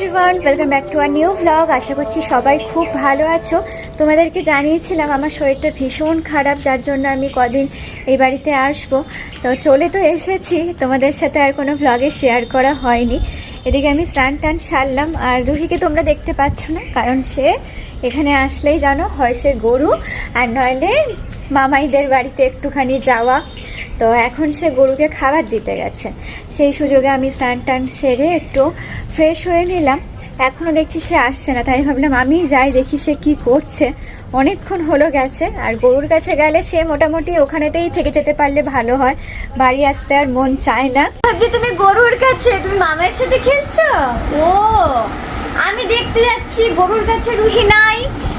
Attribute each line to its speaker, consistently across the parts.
Speaker 1: Everyone welcome back to our new blog আশা করছি সবাই খুব ভালো আছো। তোমাদেরকে জানিয়েছিলাম আমার শরীরটা ভীষণ খারাপ, যার জন্য আমি কদিন এই বাড়িতে আসব। তো চলে তো এসেছি। তোমাদের সাথে আর কোনো ব্লগে শেয়ার করা হয়নি। এদিকে আমি স্নান টান সারলাম। আর রুহিকে তোমরা দেখতে পাচ্ছ না, কারণ সে এখানে আসলেই জানো হয় সে গরু, আর নইলে মামাইদের বাড়িতে একটুখানি যাওয়া। তো এখন সে গরুকে খাবার দিতে গেছে। সেই সুযোগে আমি স্নান টান সেরে একটু ফ্রেশ হয়ে নিলাম। এখনও দেখছি সে আসছে না, তাই ভাবলাম আমি যাই, দেখি সে কি করছে। অনেকক্ষণ হলো গেছে, আর গরুর কাছে গেলে সে মোটামুটি ওখানেতেই থেকে যেতে পারলে ভালো হয়। বাড়ি আসতে আর মন চায় না। ভাবছি তুমি গরুর কাছে, তুমি মামার সাথে খেলছো? ও আমি দেখতে যাচ্ছি, গরুর কাছে রুহি নাই।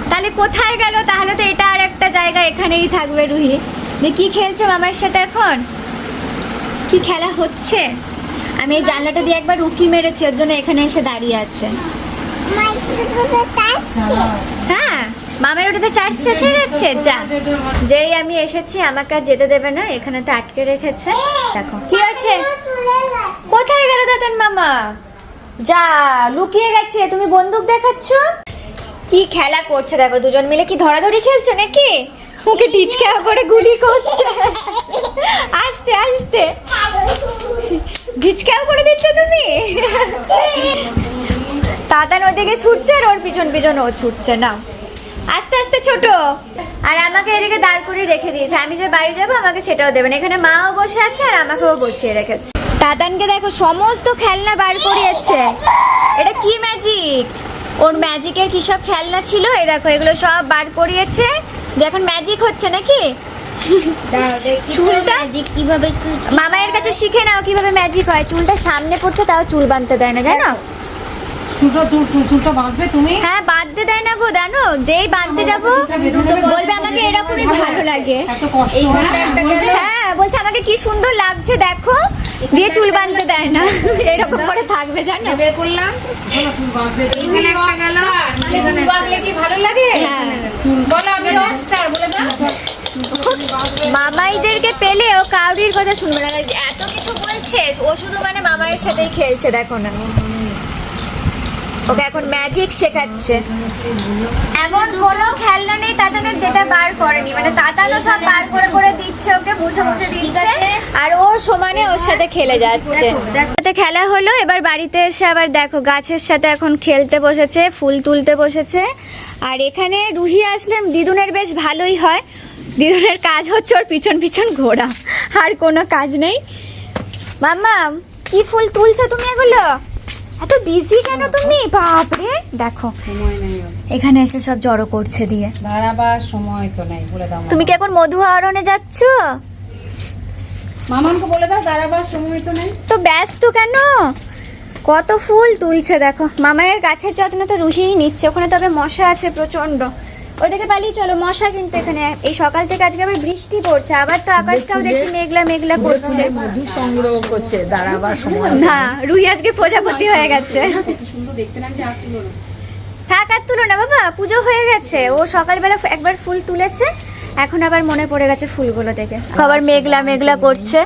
Speaker 1: তাহলে কোথায় গেল? তাহলে তো এটা আর একটা জায়গা এখানেই থাকবে রুহি। যে কি খেলছো মামার সাথে এখন? কি খেলা হচ্ছে? আমি এই জানলাটা দিয়ে একবার উকি মেরেছি, ওর জন্য এখানে এসে দাঁড়িয়ে আছে। হ্যাঁ মামের ওটাতে চার্জ শেষ হয়ে গেছে? যা, যেই আমি এসেছি, আমাকে আর যেতে দেবে না, এখানে তো আটকে রেখেছে। দেখো, কি আছে কোথায় গেল দাদান মামা? যা, লুকিয়ে গেছে, তুমি বন্দুক দেখাচ্ছ? কি খেলা করছে দেখো, দুজন মিলে কি ধরাধরি খেলছো নাকি? ওকে টিচকা করে গুলি করছে। আস্তে আস্তে। ঢিচকাও করে দিচ্ছ তুমি? তাতান ওদিকে ছুটছে আর ওর পিছন পিছন ও ছুটছে না আস্তে আস্তে ছোট। আর আমাকে এদিকে দাঁড় করে রেখে দিয়েছে। আমি যে বাড়ি যাব, আমাকে সেটাও দেবেন এখানে মাও বসে আছে আর আমাকেও বসিয়ে রেখেছে। তাতানকে দেখো সমস্ত খেলনা বার করিয়েছে। এটা কি ম্যাজিক ওর ম্যাজিকের কি সব খেলনা ছিল? এই দেখো এগুলো সব বার করিয়েছে। যে এখন ম্যাজিক হচ্ছে নাকি? চুলটা?
Speaker 2: কীভাবে
Speaker 1: মামায়ের কাছে শিখে নাও কীভাবে ম্যাজিক হয়। চুলটা সামনে পড়ছে তাও চুল বাঁধতে দেয় না জানো?
Speaker 3: তুমি?
Speaker 1: হ্যাঁ বাঁধতে দেয় না গো জানো? যেই বাঁধতে যাব বলবে আমাকে এরকমই ভালো লাগে।
Speaker 3: এত কষ্ট হ্যাঁ
Speaker 1: বলছে আমাকে কি সুন্দর লাগছে দেখো। দিয়ে চুল বাঁধতে দেয় না। এরকম করে থাকবে জানো?
Speaker 2: বের করলাম
Speaker 3: শোনো, চুল বাঁধবে
Speaker 2: এখানে একটা গেল।
Speaker 3: চুল বাঁধলে কি ভালো লাগে?
Speaker 1: হ্যাঁ।
Speaker 3: বলো আমি রকস্টার বলে দাও।
Speaker 1: মামাইদেরকে পেলে ও কাউরির কথা শুনবে না। এত কিছু বলছে ও শুধু মানে মামাইয়ের সাথেই খেলছে দেখো না। ওকে এখন ম্যাজিক শেখাচ্ছে। এমন কোনো খেলনা নেই তাতানের যেটা বার করেনি। মানে তাতানো সব বার করে করে দিচ্ছে ওকে মুছে মুছে দিচ্ছে আর ও সমানে ওর সাথে খেলে যাচ্ছে। সাথে খেলা হলো এবার বাড়িতে এসে আবার দেখো গাছের সাথে এখন খেলতে বসেছে ফুল তুলতে বসেছে। আর এখানে রুহি আসলে দিদুনের বেশ ভালোই হয়। দিদুনের কাজ হচ্ছে ওর পিছন পিছন ঘোরা আর কোনো কাজ নেই। মাম্মা কি ফুল তুলছো তুমি এগুলো? এত বিজি কেন তুমি? বাপরে। দেখো।
Speaker 3: সময় নেই
Speaker 1: এখানে এসে সব জড়ো করছে দিয়ে।
Speaker 3: দাঁড়াবার সময় তো নাই বলে দাও
Speaker 1: তুমি কি এখন মধু আহরণে যাচ্ছ?
Speaker 3: মামানকে বলে দাও দাঁড়াবার সময় তো নেই।
Speaker 1: তো ব্যস্ত কেন? কত ফুল তুলছে দেখো। মামায়ের গাছের যত্ন তো রুহিই নিচ্ছে ওখানে তবে মশা আছে প্রচণ্ড ওইদিকে পালিয়ে চলো মশা কিন্তু এখানে এই সকাল থেকে আজকে আবার বৃষ্টি পড়ছে আবার তো আকাশটাও দেখছি মেঘলা মেঘলা করছে।
Speaker 3: মধু সংগ্রহ করছে দাঁড়াবার সময়
Speaker 1: না রুহি আজকে প্রজাপতি হয়ে গেছে। থাক আর তুলো না বাবা পুজো হয়ে গেছে। ও সকালবেলা একবার ফুল তুলেছে এখন আবার মনে পড়ে গেছে ফুলগুলো দেখে। আবার মেঘলা মেঘলা করছে।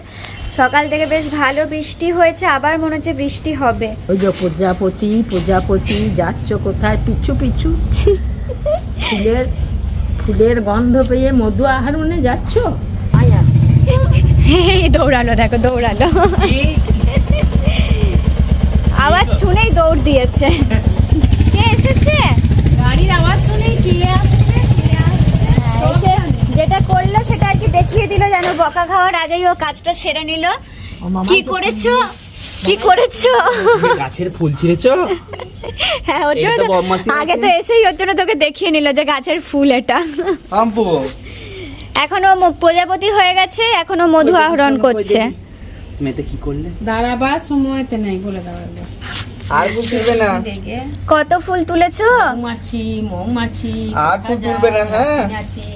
Speaker 1: সকাল থেকে বেশ ভালো বৃষ্টি হয়েছে আবার মনে হচ্ছে বৃষ্টি হবে।
Speaker 4: ওই যে প্রজাপতি প্রজাপতি যাচ্ছ কোথায়? পিছু পিছু। ফুলের ফুলের গন্ধ পেয়ে মধু আহরণে যাচ্ছ? আয়া।
Speaker 1: দৌড়ালো দেখো দৌড়ালো। আওয়াজ শুনেই দৌড় দিয়েছে। কে এসেছে?
Speaker 3: গাড়ির আওয়াজ শুনেই কে আসছে
Speaker 1: হ্যাঁ, এসে যেটা করল সেটা আর কি দেখিয়ে দিল যেন বকা খাওয়ার আগেই ও কাজটা সেরে নিল। কি করেছ? কি করেছ?
Speaker 5: গাছের ফুল ছিঁড়েছ?
Speaker 1: হ্যাঁ ওর জন্য আগে তো এসেই ওর জন্য তোকে দেখিয়ে নিল যে গাছের ফুল এটা।
Speaker 5: আম্পু
Speaker 1: এখনও প্রজাপতি হয়ে গেছে এখনও মধু আহরণ করছে।
Speaker 5: মেয়েতে কি করলে?
Speaker 3: দাঁড়াবার সময় তো নেই বলে দাও একবার।
Speaker 5: আর ফুল তুলবে না।
Speaker 1: কত ফুল তুলেছো?
Speaker 4: মৌমাছি মৌমাছি
Speaker 5: আর ফুল তুলবে না, হ্যাঁ?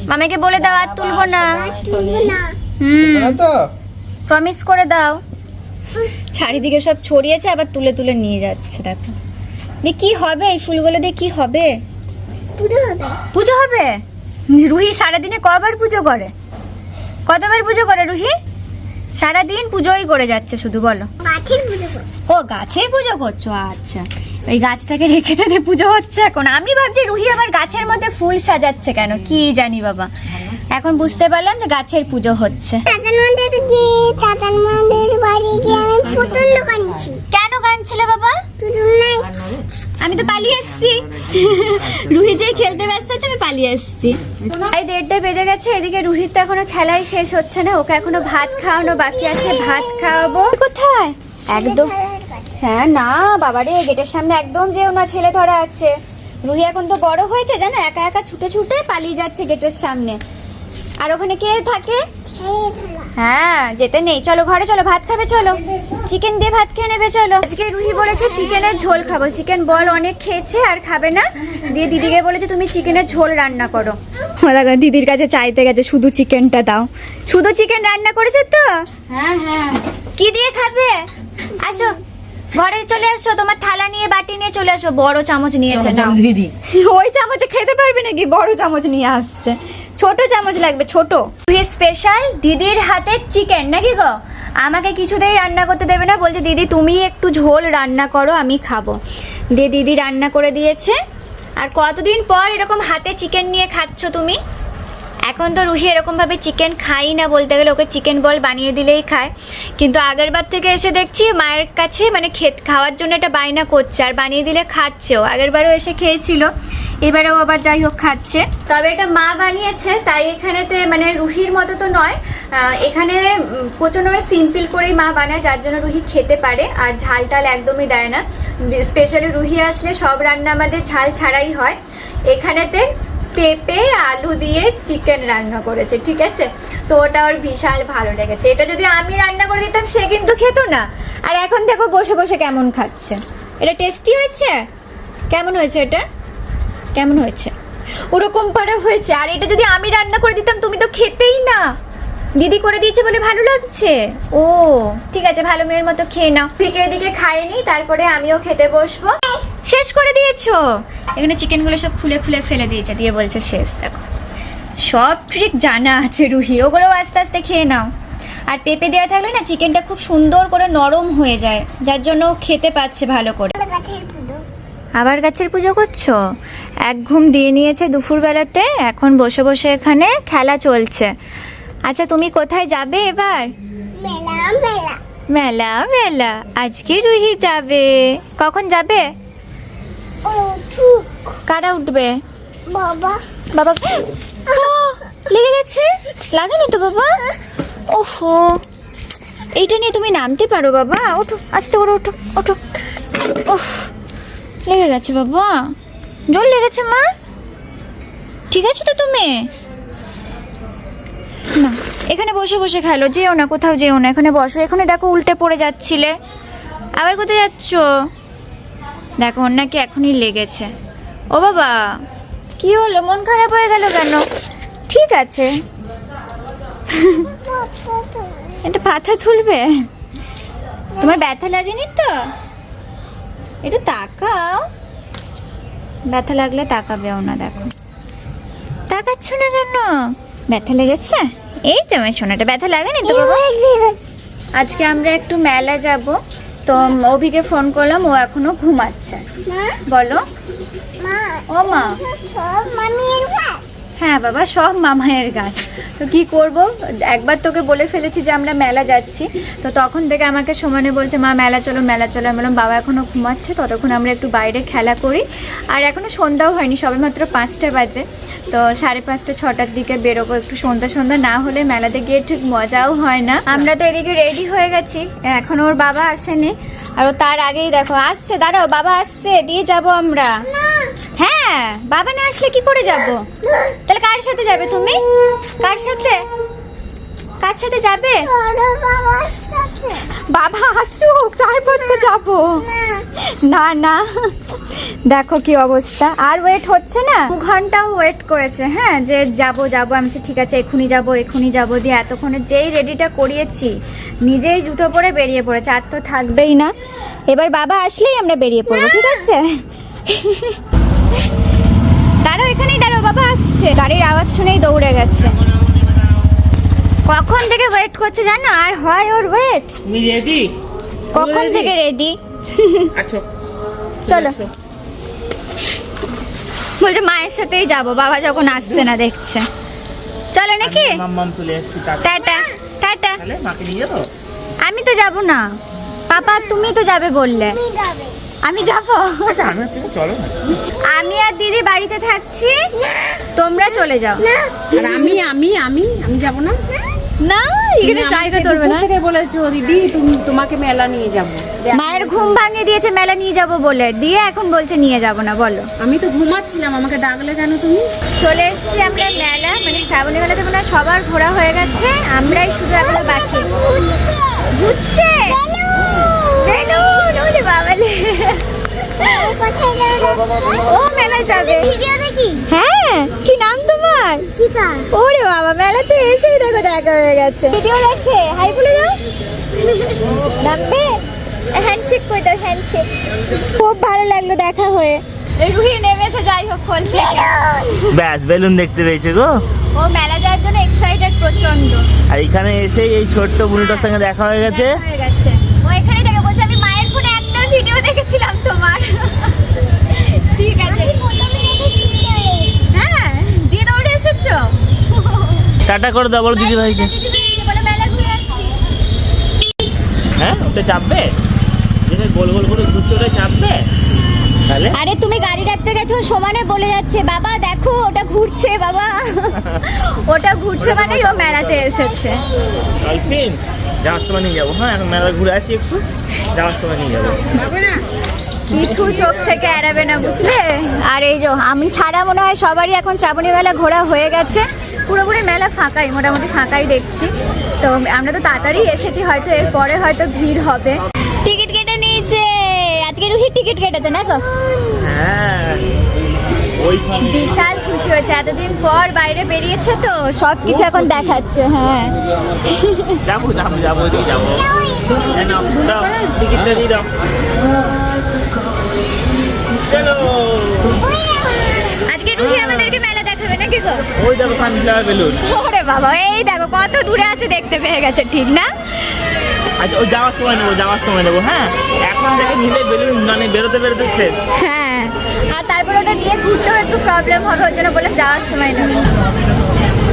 Speaker 1: মামাকে বলে দাও আর তুলবো না।
Speaker 5: তুলবে
Speaker 1: হুম।
Speaker 5: না তো।
Speaker 1: প্রমিস করে দাও। চারিদিকে সব ছড়িয়েছে আবার তুলে তুলে নিয়ে যাচ্ছে দেখো। দিয়ে কি হবে? এই ফুলগুলো দিয়ে কি হবে? পুজো হবে। রুহি সারাদিনে কবার পুজো করে? কতবার পুজো করে রুহি? সারাদিন পুজোই করে যাচ্ছে শুধু বলো।
Speaker 2: গাছের পুজো
Speaker 1: ও গাছের পুজো করছ? আচ্ছা। ওই গাছটাকে রেখেছে দিয়ে পুজো হচ্ছে এখন। আমি ভাবছি রুহি আবার গাছের মধ্যে ফুল সাজাচ্ছে কেন? কি জানি বাবা। এখন বুঝতে পারলাম যে গাছের পুজো হচ্ছে। কেন কাঁদছিলে বাবা? আমি তো পালিয়ে এসেছি। রুহি যে খেলতে ব্যস্ত আছে আমি পালিয়ে এসেছি। এই দেড়টা বেজে গেছে এদিকে রুহির তো এখনও খেলাই শেষ হচ্ছে না। ওকে এখনও ভাত খাওয়ানো বাকি আছে। ভাত খাওয়াবো। কোথায়? একদম হ্যাঁ না বাবারে গেটের সামনে একদম যেও না ছেলে ধরা আছে। রুহি এখন তো বড় হয়েছে জানো? একা একা ছুটে ছুটে পালিয়ে যাচ্ছে গেটের সামনে। আর ওখানে কে থাকে? হ্যাঁ যেতে নেই। চলো ঘরে চলো ভাত খাবে চলো। চিকেন দিয়ে ভাত খেয়ে নেবে চলো। আজকে রুহি বলেছে চিকেনের ঝোল খাব। চিকেন বল অনেক খেয়েছে আর খাবে না। দিয়ে দিদিকে বলেছে তুমি চিকেনের ঝোল রান্না করো। দেখো দিদির কাছে চাইতে গেছে শুধু চিকেনটা দাও। শুধু চিকেন রান্না করেছ তো?
Speaker 3: হ্যাঁ হ্যাঁ।
Speaker 1: কি দিয়ে খাবে? আসো। ঘরে চলে আসো তোমার থালা নিয়ে বাটি নিয়ে চলে আসো। বড় চামচ নিয়েছে নাও।
Speaker 4: দিদি।
Speaker 1: ওই চামচে খেতে পারবে নাকি? বড় চামচ নিয়ে আসছে। ছোট চামচ লাগবে ছোট। তুই স্পেশাল দিদির হাতে চিকেন নাকি গো? আমাকে কিছুতেই রান্না করতে দেবে না। বলছে দিদি তুমি একটু ঝোল রান্না করো আমি খাব। দিয়ে দিদি রান্না করে দিয়েছে। আর কতদিন পর এরকম হাতে চিকেন নিয়ে খাচ্ছ তুমি? এখন তো রুহি এরকমভাবে চিকেন খাই না বলতে গেলে, ওকে চিকেন বল বানিয়ে দিলেই খায়। কিন্তু আগের বার থেকে এসে দেখছি মায়ের কাছে মানে খেত, খাওয়ার জন্য এটা বায়না করছে, আর বানিয়ে দিলে খাচ্ছেও। আগের বারও এসে খেয়েছিল, এবারেও আবার যাই হোক খাচ্ছে। তবে এটা মা বানিয়েছে, তাই এখানেতে মানে রুহির মতো তো নয় এখানে প্রচণ্ড সিম্পল করেই মা বানায়, যার জন্য রুহি খেতে পারে, আর ঝাল টাল একদমই দেয় না। স্পেশালি রুহি আসলে সব রান্না আমাদের ঝাল ছাড়াই হয়। এখানেতে পেঁপে, আলু দিয়ে চিকেন রান্না করেছে, ঠিক আছে? তো ওটা ওর বিশাল ভালো লেগেছে। এটা যদি আমি রান্না করে দিতাম, সে কিন্তু খেত না। আর এখন দেখো বসে বসে কেমন খাচ্ছে। এটা টেস্টি হয়েছে? কেমন হয়েছে এটা? কেমন হয়েছে? ওরকম পারা হয়েছে। আর এটা যদি আমি রান্না করে দিতাম, তুমি তো খেতেই না। দিদি করে দিয়েছে বলে ভালো লাগছে। ও, ঠিক আছে, ভালো মেয়ের মতো খেয়ে নাও। ফিকে এদিকে খাইনি, তারপরে আমিও খেতে বসবো। শেষ করে দিয়েছ। এখানে চিকেনগুলো সব খুলে খুলে ফেলে দিয়েছে দিয়ে বলছে শেষ দেখো। সব ট্রিক জানা আছে রুহির ওগুলোও আস্তে আস্তে খেয়ে নাও। আর পেঁপে দেওয়া থাকলে না চিকেনটা খুব সুন্দর করে নরম হয়ে যায় যার জন্য খেতে পাচ্ছে ভালো করে। আবার গাছের পুজো করছ? এক ঘুম দিয়ে নিয়েছে দুপুরবেলাতে এখন বসে বসে এখানে খেলা চলছে। আচ্ছা তুমি কোথায় যাবে এবার?
Speaker 2: মেলা মেলা।
Speaker 1: মেলা মেলা। আজকে রুহি যাবে। কখন যাবে? কারা উঠবে?
Speaker 2: বাবা।
Speaker 1: বাবা লেগে গেছে? লাগেনি তো বাবা? ওফো। এইটা নিয়ে তুমি নামতে পারো বাবা। ওঠো আস্তে করে ওঠো ওঠো। উফ লেগে গেছে বাবা। জল লেগেছে মা? ঠিক আছে তো তুমি? না এখানে বসে বসে খেলো যেও না কোথাও যেও না। এখানে বসো এখানে দেখো উল্টে পড়ে যাচ্ছিলে। আবার কোথায় যাচ্ছ? দেখো ওর নাকি এখনই লেগেছে। ও বাবা কি হলো? মন খারাপ হয়ে গেল কেন? ঠিক আছে। এটা পাথা তুলবে? তোমার ব্যথা লাগেনি তো? একটু তাকাও। ব্যথা লাগলে তাকাবেও না দেখো। তাকাচ্ছ না কেন? ব্যথা লেগেছে? এই তো আমার সোনাটা। ব্যথা লাগেনি তো বাবা? আজকে আমরা একটু মেলা যাব। তো অভিকে ফোন করলাম ও এখনও ঘুমাচ্ছে। বলো। ও মা। হ্যাঁ বাবা সব মামায়ের গাছ। তো কি করব? একবার তোকে বলে ফেলেছি যে আমরা মেলা যাচ্ছি। তো তখন থেকে আমাকে সমানে বলছে মা মেলা চলো মেলা চলো। আমি বললাম বাবা এখনও ঘুমাচ্ছে ততক্ষণ আমরা একটু বাইরে খেলা করি। আর এখনও সন্ধ্যাও হয়নি সবে মাত্র পাঁচটা বাজে। তো সাড়ে পাঁচটা ছটার দিকে বেরোবো একটু সন্ধ্যা সন্ধ্যা না হলে মেলাতে গিয়ে ঠিক মজাও হয় না। আমরা তো এদিকে রেডি হয়ে গেছি এখন ওর বাবা আসেনি। আর তার আগেই দেখো আসছে দাঁড়াও বাবা আসছে দিয়ে যাব আমরা। হ্যাঁ বাবা না আসলে কি করে যাব? তাহলে কার সাথে যাবে তুমি? কার সাথে? কার সাথে যাবে? বাবা, আসুক তারপর তো যাব। না না। দেখো কি অবস্থা। আর ওয়েট হচ্ছে না? দু ঘন্টাও ওয়েট করেছে হ্যাঁ? যে যাব যাব। আমি ঠিক আছে, এখুনি যাব এখুনি যাব। দিয়ে এতক্ষণে যেই রেডিটা করিয়েছি, নিজেই জুতো পরে বেরিয়ে পড়েছে। আর তো থাকবেই না। এবার বাবা আসলেই আমরা বেরিয়ে পড়ব, ঠিক আছে? এখানেই দাঁড়াও বাবা আসছে। গাড়ির আওয়াজ শুনেই দৌড়ে গেছে। কখন থেকে ওয়েট করছে জানো? আর হয় ওর ওয়েট
Speaker 5: তুমি রেডি
Speaker 1: কখন থেকে রেডি
Speaker 5: আচ্ছা।
Speaker 1: চলো। বলছে মায়ের সাথেই যাব বাবা যখন আসছে না দেখছে। চলো নাকি?
Speaker 5: টাটা।
Speaker 1: টাটা আমি তো যাব না। পাপা তুমি তো যাবে বললে।
Speaker 2: তুমি যাবে।
Speaker 1: আমি যাব।
Speaker 5: আচ্ছা আমি আর তুমি চলো না।
Speaker 1: আমি আর দিদি বাড়িতে থাকছি। তোমরা চলে যাও।
Speaker 3: আর আমি আমি আমি আমি যাব না?
Speaker 1: না এখানে জায়গা ধরবে না।
Speaker 3: থেকে বলেছ দিদি তুমি তোমাকে মেলা নিয়ে যাব।
Speaker 1: মায়ের ঘুম ভাঙিয়ে দিয়েছে মেলা নিয়ে যাব বলে। দিয়ে এখন বলছে নিয়ে যাব না বলো।
Speaker 3: আমি তো ঘুমাচ্ছিলাম আমাকে ডাকলে কেন তুমি?
Speaker 1: চলে এসেছি আমরা মেলা মানে শ্রাবণী মেলাতে মনে সবার ঘোরা হয়ে গেছে। আমরাই শুধু এখনও বাকি। ঘুরছে। বেলুন! ওরে বাবালে ও মেলা যাবে। হ্যাঁ কি নাম তোমার? ওরে বাবা মেলাতে এসেই দেখো দেখা হয়ে গেছে। ভিডিও দেখে হাই বলে দাও। নামবে? হ্যান্ডশেক করে দাও হ্যান্ডশেক খুব ভালো লাগল দেখা হয়ে। রুহি নেমেছে যাই হোক খোল। থেকে
Speaker 6: ব্যাস বেলুন দেখতে পেয়েছে গো।
Speaker 1: ও মেলা যাওয়ার জন্য এক্সাইটেড প্রচণ্ড
Speaker 6: আর এখানে এসেই এই ছোট্ট বুলুটার সঙ্গে দেখা হয়ে গেছে।
Speaker 1: দেখা হয়ে গেছে ও এখানে থেকে বলছে আমি মায়ের ফোনে একটা ভিডিও দেখেছিলাম তোমার ঠিক আছে হ্যাঁ দিয়ে দৌড়ে এসেছ
Speaker 6: টাটা করে দাও বলো দিদি ভাইকে। হ্যাঁ ওটা চাপবে? যেটা গোল গোল করে ঘুরতে ওটা চাপবে? তাহলে?
Speaker 1: আরে তুমি গাড়ি রাখতে গেছো সমানে বলে যাচ্ছে বাবা দেখো ওটা ঘুরছে বাবা। ওটা ঘুরছে মানেই ও মেলাতে এসেছে।
Speaker 6: আলপিন যাওয়ার সময় নিয়ে যাব হ্যাঁ মেলা ঘুরে আসি একটু। যাওয়ার সময় নিয়ে যাব।
Speaker 1: কিছু চোখ থেকে এড়াবে না বুঝলে? আর এই যে আমি ছাড়া মনে হয় সবারই এখন শ্রাবণী মেলা ঘোরা হয়ে গেছে। পুরোপুরি মেলা ফাঁকাই মোটামুটি ফাঁকাই দেখছি। তো আমরা তো তাড়াতাড়ি এসেছি হয়তো এরপরে হয়তো ভিড় হবে। টিকিট কেটে নিয়েছে! আজকে রুহির টিকিট কেটেছে না গো?
Speaker 6: হ্যাঁ
Speaker 1: বিশাল খুশি হয়েছে এতদিন পর বাইরে বেরিয়েছে তো সব কিছু এখন দেখাচ্ছে হ্যাঁ।
Speaker 6: যাব যাব যাব ওইদিকে যাব। টিকিটটা দিয়ে দাও চলো।
Speaker 1: আজকে রুহি আমাদেরকে মেলা দেখাবে নাকি?
Speaker 6: ওই দেখো সানফ্লাওয়ার বেলুন।
Speaker 1: ওরে বাবা এই দেখো কত দূরে আছে দেখতে পেয়ে গেছে ঠিক না?
Speaker 6: আচ্ছা ওই যাওয়ার সময় নেব যাওয়ার সময় নেব হ্যাঁ? এখন থেকে নিলে বেলুন মানে বেরোতে বেরোতে শেষ।
Speaker 1: হ্যাঁ আর তারপর ওটা নিয়ে ঘুরতেও একটু প্রবলেম হবে ওর জন্য বলে যাওয়ার সময় নেব।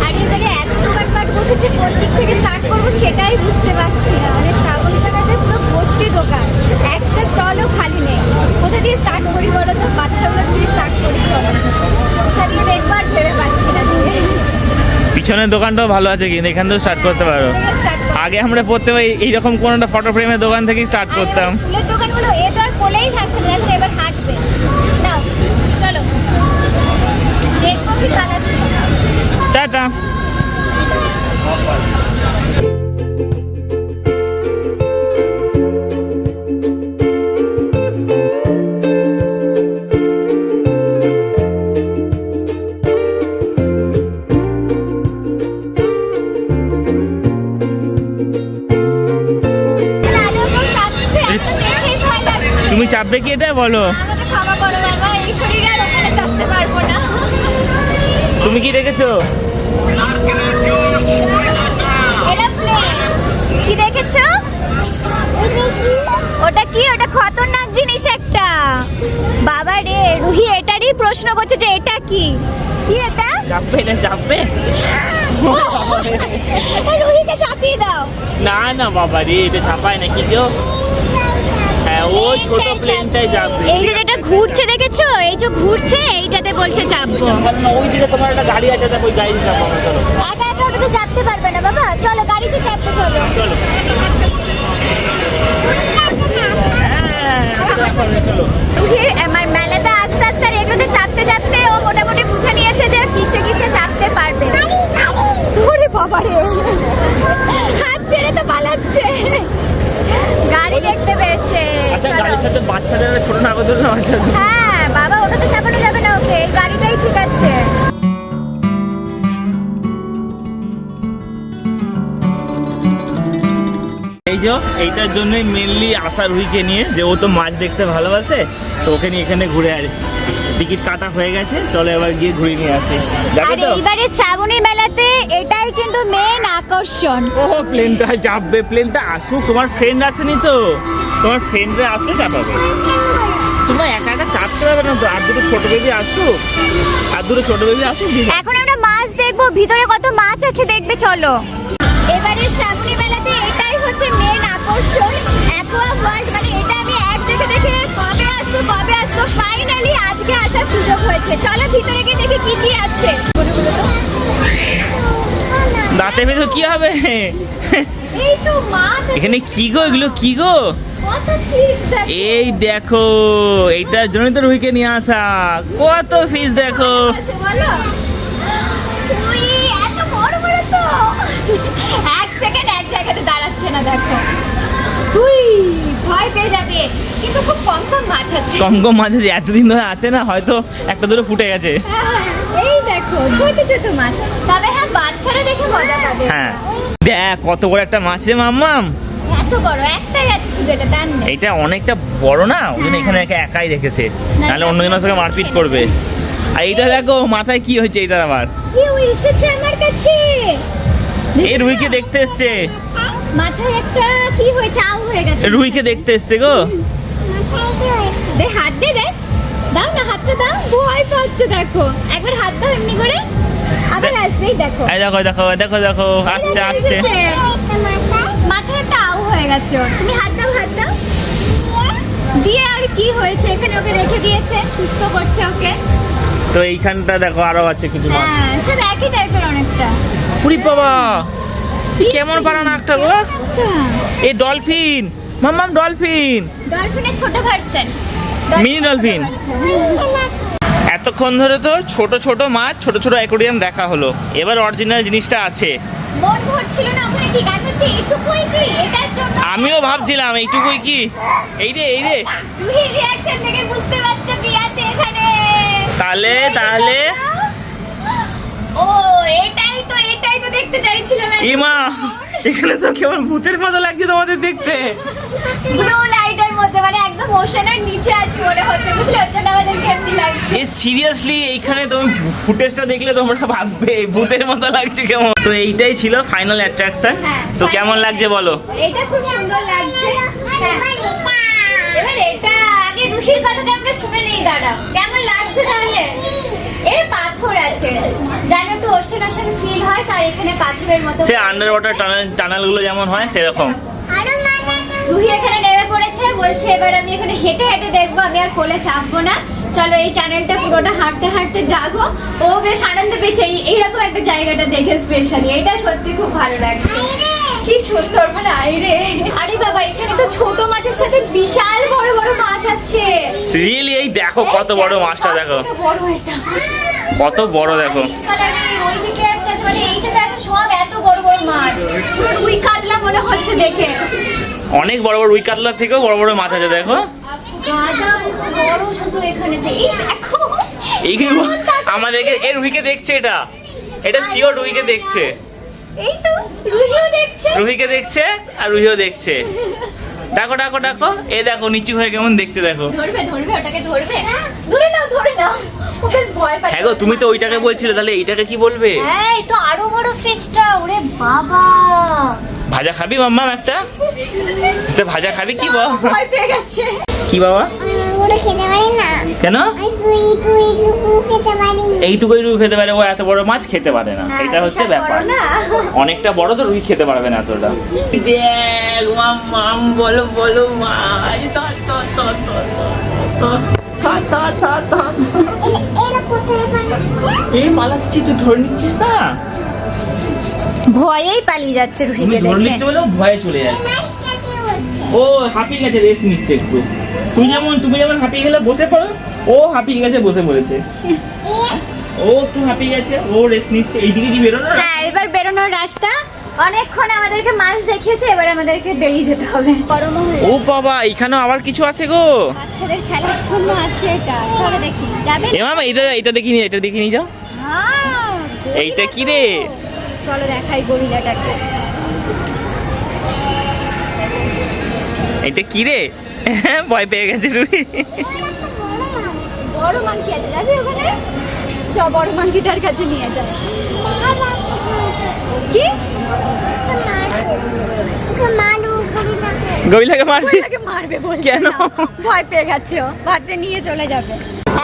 Speaker 1: আর এবারে এত দোকানপাট বসেছে কোন দিক থেকে স্টার্ট করব সেটাই বুঝতে পারছি না। মানে শ্রাবণী মেলাতে পুরো ভর্তি দোকান। একটা স্টলও খালি নেই। কোথা দিয়ে স্টার্ট করি বলো তো? বাচ্চাগুলো দিয়ে স্টার্ট করি চলো কোথা দিয়ে দেখবার ভেবে পাচ্ছি না
Speaker 6: পিছনের দোকানটাও ভালো আছে কিন্তু এখান থেকে স্টার্ট করতে পারো। আগে আমরা পড়তে পারি এইরকম কোনো একটা ফটো ফ্রেমের দোকান থেকে স্টার্ট করতাম।
Speaker 1: ফুলের দোকানগুলো এ তো আর কোলেই থাকছে না এবার ওখানে চাপতে পারব না।
Speaker 6: তুমি কি রেখেছো
Speaker 1: কি দেখেছ? ওটা কি? ওটা খতরনাক জিনিস একটা। বাবা রে রুহি এটারই প্রশ্ন করছে যে এটা কি? কি এটা?
Speaker 6: চাপবে না চাপবে?
Speaker 1: রুহিকে চাপিয়ে দাও।
Speaker 6: না না বাবা রে এটা চাপায় না হ্যাঁ ও ছোট প্লেনটাই যাবে।
Speaker 1: এই যে যেটা ঘুরছে দেখেছ? এই যে ঘুরছে এইটাতে বলছে চাপবো
Speaker 6: ওই দিকে তোমার একটা গাড়ি আছে ওই গাড়ি চাপো চলো।
Speaker 1: একা একা ওটাতে চাপতে পারবে না বাবা। চলো গাড়িতে চাপবো চলো। আমার মেলাতে আস্তে আস্তে আর এগুলোতে চাপতে চাপতে ও মোটামুটি বুঝে নিয়েছে যে কিসে কিসে চাপতে পারবে। ওরে বাবা রে হাত ছেড়ে তো পালাচ্ছে। গাড়ি দেখতে পেয়েছে।
Speaker 6: আচ্ছা গাড়ির সাথে বাচ্চাদের ছোট নাগর না
Speaker 1: হ্যাঁ বাবা ওটা চাপানো যাবে না ওকে এই গাড়িটাই ঠিক আছে।
Speaker 6: এই যে এইটার জন্যই মেনলি আসা রুইকে নিয়ে যে ও তো মাছ দেখতে ভালোবাসে তো ওকে নিয়ে এখানে ঘুরে আর টিকিট কাটা হয়ে গেছে চলো এবার গিয়ে ঘুরে নিয়ে আসি। যাবে
Speaker 1: আর এইবারে শ্রাবণী মেলাতে এটাই কিন্তু মেন আকর্ষণ।
Speaker 6: ও প্লেনটা চাপবে প্লেনটা আসুক। তোমার ফ্রেন্ড আসেনি তো? তোমার ফ্রেন্ডরা আসলে চাপাবে তুমি একা একা চাপতে পারবে না তো? আর দুটো ছোট বেবি আসুক। আর দুটো ছোট বেবি আসুক
Speaker 1: এখন আমরা মাছ দেখব ভিতরে কত মাছ আছে দেখবে চলো। এবারে শ্রাবণী মেলাতে এটাই হচ্ছে মেন আকর্ষণ অ্যাকোয়া ওয়ার্ল্ড মানে এটা আমি দেখে দেখে কবে আসব কবে আসব? ফাইনালি আজকে আসার সুযোগ হয়েছে। চলো ভিতরে গিয়ে দেখি কি কি আছে।
Speaker 6: দাঁতে ভেতর কি হবে?
Speaker 1: এই তো মাছ
Speaker 6: এখানে কি গো? এগুলো কি গো? এই দেখো এইটার জন্যই তো রুহিকে নিয়ে আসা। কত ফিস দেখো।
Speaker 1: এক সেকেন্ড এক জায়গাতে দাঁড়াচ্ছে না দেখো। ভয় পেয়ে যাবে। কিন্তু খুব কম কম মাছ আছে।
Speaker 6: কম কম এতদিন ধরে আছে না হয়তো একটা দুটো ফুটে গেছে।
Speaker 1: হ্যাঁ, এই দেখো ছোট ছোট মাছ। তবে হ্যাঁ বাচ্চারা দেখে মজা পাবে।
Speaker 6: হ্যাঁ। দেখ কত বড় একটা মাছ রে মাম্মাম।
Speaker 1: এত বড় একটাই আছে শুধু এটা নেই।
Speaker 6: অনেকটা বড় না? ওই জন্য এখানে একা একাই রেখেছে। নাহলে অন্যজনের সঙ্গে মারপিট করবে। আর এইটা দেখো মাথায় কি হয়েছে
Speaker 1: এসেছে আমার কাছে।
Speaker 6: এই রুহিকে দেখতে এসছে।
Speaker 1: মাথায় একটা কি হয়েছে আউ হয়ে গেছে।
Speaker 6: রুহিকে দেখতে এসছে গো।
Speaker 2: মাথায় কি হয়েছে?
Speaker 1: দে হাত দে দেখ দাও না হাতটা দাও। ভয় পাচ্ছে দেখো। একবার হাত দাও এমনি করে। আবার আসবেই দেখো।
Speaker 6: এই দেখো দেখো দেখো দেখো আসছে আসছে।
Speaker 2: মাথায়
Speaker 1: একটা আউ হয়ে গেছে ওর। তুমি হাত দাও হাত দাও। দিয়ে আর কি হয়েছে? এখানে ওকে রেখে দিয়েছে। সুস্থ করছে ওকে।
Speaker 6: তো এইখানটা দেখো আরও আছে কিছু মাছ
Speaker 1: হ্যাঁ সব একই টাইপের অনেকটা।
Speaker 6: উরি বাবা! কেমন পারা একটা গো এই ডলফিন। মাম্মাম ডলফিন।
Speaker 1: ডলফিনের ছোট ভার্সন
Speaker 6: মিনি ডলফিন। এতক্ষণ ধরে তো ছোট ছোট মাছ ছোট ছোট অ্যাকোরিয়াম দেখা হলো। এবার অরিজিনাল জিনিসটা আছে।
Speaker 1: মন ভরছিল না ওখানে ঠিক আছে হচ্ছে? এইটুকুই কি? এটার জন্য
Speaker 6: আমিও ভাবছিলাম এইটুকুই কি? এই রে এই রে।
Speaker 1: রুহির রিয়াকশন থেকে বুঝতে পারছ কি আছে এখানে।
Speaker 6: তাহলে তাহলে?
Speaker 1: ও এটাই দেখতে
Speaker 6: ইমা এখানে তো কেমন ভূতের মতো লাগছে তোমাদের দেখতে।
Speaker 1: ব্লু লাইটের মধ্যে মানে একদম ওশানের নিচে আছে মনে হচ্ছে বুঝলে? ওর জন্য আমাদের কেমনি লাগছে?
Speaker 6: এ সিরিয়াসলি এইখানে তুমি ফুটেজটা দেখলে তোমরা ভাববে ভূতের মতো লাগছে কেমন। তো এইটাই ছিল ফাইনাল অ্যাট্রাকশন তো কেমন লাগছে বলো?
Speaker 1: এটা খুব সুন্দর লাগছে। হ্যাঁ। এবার এটা আগে কথাটা আমরা শুনে নেই দাঁড়াও। কেমন লাগছে তাহলে? এর পাথর আছে। জানো একটু ওশান ওশান ফিল হয় তার এখানে পাথরের মতো
Speaker 6: সে আন্ডার ওয়াটার টানেল টানেলগুলো যেমন হয় সেরকম।
Speaker 1: রুহি এখানে নেমে পড়েছে বলছে এবার আমি এখানে হেঁটে হেঁটে দেখব আমি আর কোলে চাপবো না। চলো এই টানেলটা পুরোটা হাঁটতে হাঁটতে যাগো ও বেশ আনন্দ পেয়েছে এই- এইরকম একটা জায়গাটা দেখে স্পেশালি এটা সত্যি খুব ভালো লাগছে। কি সুন্দর বলে আইরে আরে বাবা এখানে তো ছোট মাছের সাথে বিশাল বড় বড় মাছ আছে।
Speaker 6: রিয়েলি এই দেখো কত বড় মাছটা দেখো।
Speaker 1: বড় এটা।
Speaker 6: কত বড় দেখো।
Speaker 1: ওইদিকে একটা মানে এইটাতে আছে সব এত বড় বড় মাছ। পুরো রুই কাতলা মনে হচ্ছে দেখে।
Speaker 6: অনেক বড় বড় রুই কাতলার থেকেও বড় বড় মাছ আছে দেখো।
Speaker 1: গাদা বড় শুধু এখানে এই দেখো।
Speaker 6: এই আমাদেরকে এ রুহিকে দেখছে এটা। এটা সিও রুহিকে দেখছে।
Speaker 1: এই তো রুহিও দেখছে।
Speaker 6: রুহিকে দেখছে আর রুহিও দেখছে। ডাকো ডাকো ডাকো। এ দেখো নিচু হয়ে কেমন দেখছে দেখো।
Speaker 1: ধরবে ধরবে ওটাকে ধরবে। ধরে নাও ধরে নাও। ও বেশ ভয় পায়
Speaker 6: হ্যাঁ গো তুমি তো ওইটাকে বলছিলে তাহলে এইটাকে কি বলবে?
Speaker 1: হ্যাঁ এই তো আরও বড় ফিশটা ওরে বাবা।
Speaker 6: ভাজা খাবি মাম্মা একটা? ভাজা খাবি কি বল?
Speaker 1: ভয় পেয়ে গেছে।
Speaker 6: কি বাবা?
Speaker 2: পুরো খেতে পারে।
Speaker 6: ও এত বড় মাছ খেতে পারে না। এটা হচ্ছে ব্যাপার। অনেকটা বড় তো রুই খেতে পারবে না এতটা। বলো বলো এই তুই ধরে নিচ্ছিস না?
Speaker 1: ভয়েই পালিয়ে যাচ্ছে
Speaker 6: ভয়ে চলে যাচ্ছে। ও হাঁপিয়ে গেছে রেস্ট নিচ্ছে একটু। তুই যেমন তুমি যেমন হাঁপিয়ে গেলে বসে পড়ো। ও হাঁপিয়ে গেছে বসে পড়েছে। ও একটু হাঁপিয়ে গেছে ও রেস্ট নিচ্ছে। এইদিকে কি বেরোনো? না
Speaker 1: হ্যাঁ এবার বেরোনোর রাস্তা। অনেকক্ষণ আমাদেরকে মাছ দেখিয়েছে এবার আমাদেরকে বেরিয়ে যেতে হবে। গরমও হয়ে
Speaker 6: ও বাবা এখানেও আবার কিছু আছে গো?
Speaker 1: বাচ্চাদের খেলার জন্য আছে এটা। চলো দেখি। যাবে?
Speaker 6: এ মামা এটা এটা দেখিনি এটা দেখিনি যাও।
Speaker 1: হ্যাঁ,
Speaker 6: এইটা কি রে?
Speaker 1: চলো দেখাই গরিলাটাকে
Speaker 6: এটা কি রে? ভয় পেয়ে গেছে রুই
Speaker 1: বড় মাংকি আছে যাবি ওখানে চ বড় মাংকিটার কাছে নিয়ে যা কি
Speaker 2: মারু কবি থাকে
Speaker 6: গবিলাকে মারবি
Speaker 1: ওটাকে মারবে বলছে
Speaker 6: কেন?
Speaker 1: না। ভয় পেয়ে গেছে ও ভাবছে নিয়ে চলে যাবে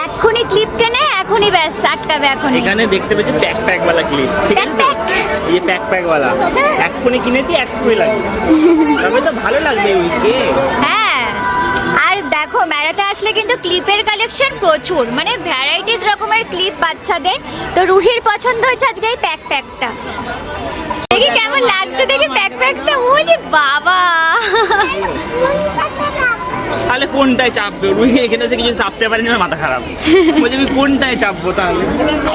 Speaker 1: এখনই ক্লিপ টেনে এখনই ব্যাস আটকাবে এখনই
Speaker 6: এখানে দেখতে পেয়েছি প্যাক প্যাক वाला ক্লিপ ঠিক
Speaker 1: প্যাক
Speaker 6: আছে তো?
Speaker 1: প্যাক
Speaker 6: এই প্যাক প্যাক वाला এক্ষুনি কিনেছি এক্ষুনি লাগবে তবে তো ভালো লাগবে উইকে
Speaker 1: হ্যাঁ আর দেখো মেলাতে আসলে কিন্তু ক্লিপের কালেকশন প্রচুর। মানে ভ্যারাইটিস রকমের ক্লিপ বাচ্চাদের। তো রুহির পছন্দ হয়েছে আজকে এই প্যাক প্যাকটা দেখি কেমন লাগছে দেখি প্যাক প্যাকটা ওরে বাবা!
Speaker 6: তাহলে কোনটায় চাপবে? রুহি এখানে এসে কিছু চাপতে পারিনি আমার মাথা খারাপ। বলছি আমি কোনটায় চাপবো তাহলে?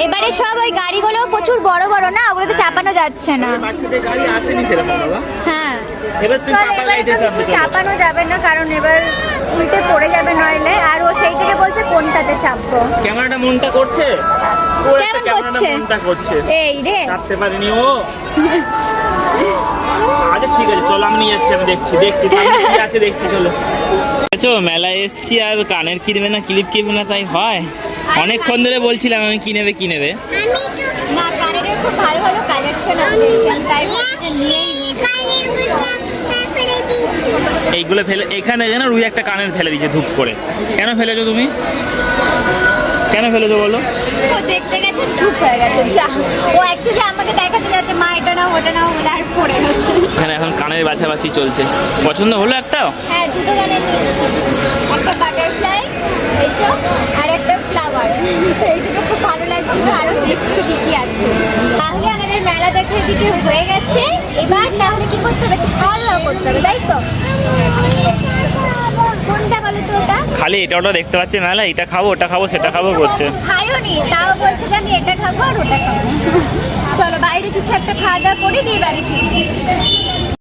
Speaker 1: এবারে সব ওই গাড়িগুলো প্রচুর বড় বড় না ওগুলোতে চাপানো যাচ্ছে না।
Speaker 6: বাচ্চাদের গাড়ি আসেনি সেরকম বাবা।
Speaker 1: হ্যাঁ
Speaker 6: এবার তুই পাপা
Speaker 1: তো
Speaker 6: চাপবে।
Speaker 1: চাপানো যাবে না কারণ এবার উল্টে পড়ে যাবে নইলে আর ও সেই থেকে বলছে কোনটাতে চাপবো।
Speaker 6: ক্যামেরাটা মনটা করছে? ক্যামেরাটা
Speaker 1: করছে?
Speaker 6: মনটা করছে।
Speaker 1: এই রে।
Speaker 6: চাপতে পারিনি ও। আচ্ছা ঠিক আছে চলো আমি নিয়ে যাচ্ছি আমি দেখছি দেখছি সামনে কি আছে দেখছি চলো। দেখছ মেলায় এসছি আর কানের কিনবে না ক্লিপ কিনবে না তাই হয়? অনেকক্ষণ ধরে বলছিলাম আমি কি নেবে কি নেবে?
Speaker 1: না কানের খুব ভালো ভালো কালেকশন আছে তাই নিয়েই নিই।
Speaker 2: কানের মধ্যে তারপরে দিচ্ছি
Speaker 6: এইগুলো ফেলে এখানে যেন রুই একটা কানের ফেলে দিয়েছে ধূপ করে। কেন ফেলেছো তুমি? কেন ফেলেছো বলো?
Speaker 1: ও দেখতে গেছে ধূপ হয়ে গেছে। যা ও অ্যাকচুয়ালি আমাকে দেখাতে যাচ্ছে মা এটা নাও ওটা নাও বলে আর পড়ে হচ্ছে
Speaker 6: এখানে এখন কানের বাছাবাছি চলছে। পছন্দ হলো একটাও
Speaker 1: হ্যাঁ দুটো কানের নিয়েছি। একটা বাটারফ্লাই এই আর একটা ফ্লাওয়ার তো এই দুটো খুব ভালো লাগছিল আরও দেখছি কি কি আছে। তাহলে আমাদের মেলা দেখার দিকে হয়ে গেছে। এবার তাহলে কি করতে হবে? খাওয়া দাওয়া করতে হবে তাই তো? কোনটা বলো তো ওটা?
Speaker 6: খালি এটা ওটা দেখতে পাচ্ছি মেলা এটা খাব ওটা খাব সেটা খাব করছে।
Speaker 1: খাইও নি তাও বলছে যে আমি এটা খাব আর ওটা খাব। চলো বাইরে কিছু একটা খাওয়া দাওয়া করে দিয়ে বাড়ি ফিরি